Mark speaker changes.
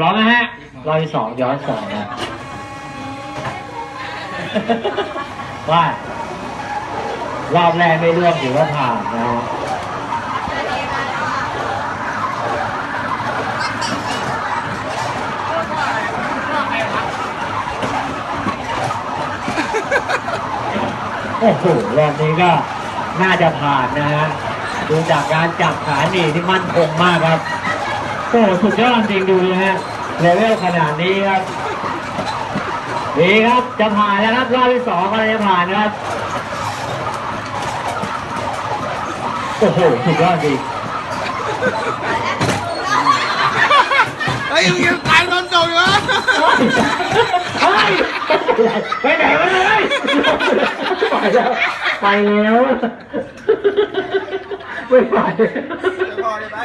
Speaker 1: พร้อมนะฮะรอบที่สองย้อนสองนะว่ารอบแรกไม่ร่วมถือว่าผ่านนะฮะโอ้โหรอบนี้ก็น่าจะผ่านนะฮะดูจากการจับขาหนีที่มั่นคงมากครับ โอ้โหสุดยอดจริงดูนะฮะ เลเวลขนาดนี้ครับดีครับ จะผ่านแล้วครับรอบที่สองก็จะผ่านนะครับ โอ้โหสุดยอดจริง
Speaker 2: เฮ้ยมึงยังตายโดนส่งอยู่วะ
Speaker 1: เฮ้ยไปไหนวะเลยไปแล้วไปแล้วไม่ไป
Speaker 2: พอเลยไป